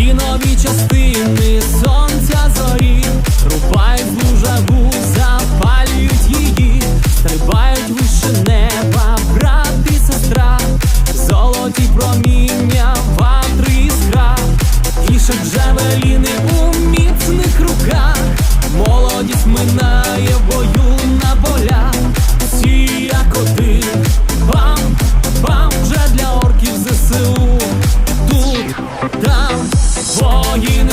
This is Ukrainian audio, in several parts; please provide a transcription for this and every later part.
Ті нові частини сонця зорі. Рубай жагу, воїни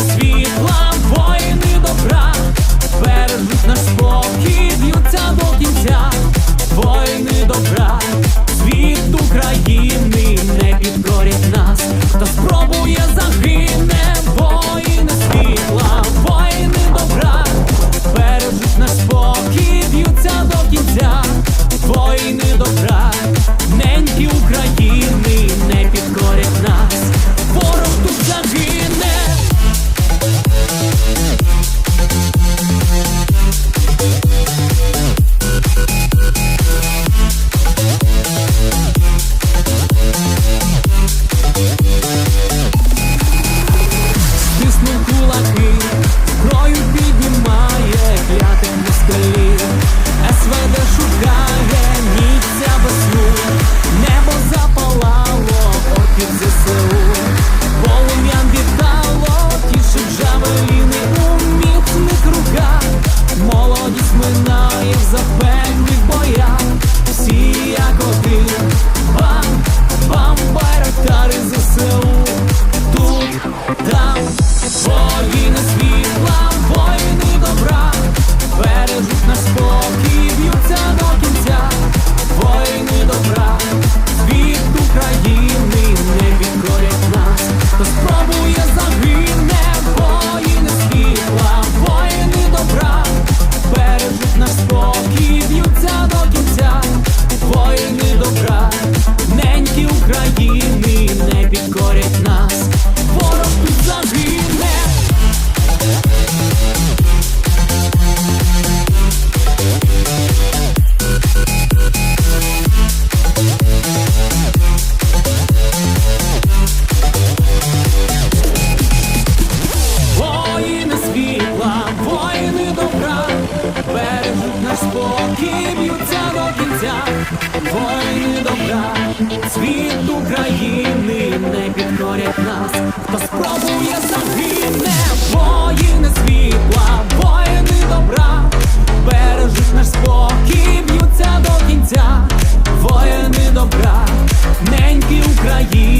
Воїни добра, світ України не підкорять нас, хто спробує загине. Воїни світла, воїни добра, бережуть наш спокій, б'ються до кінця, воїни добра, неньки України.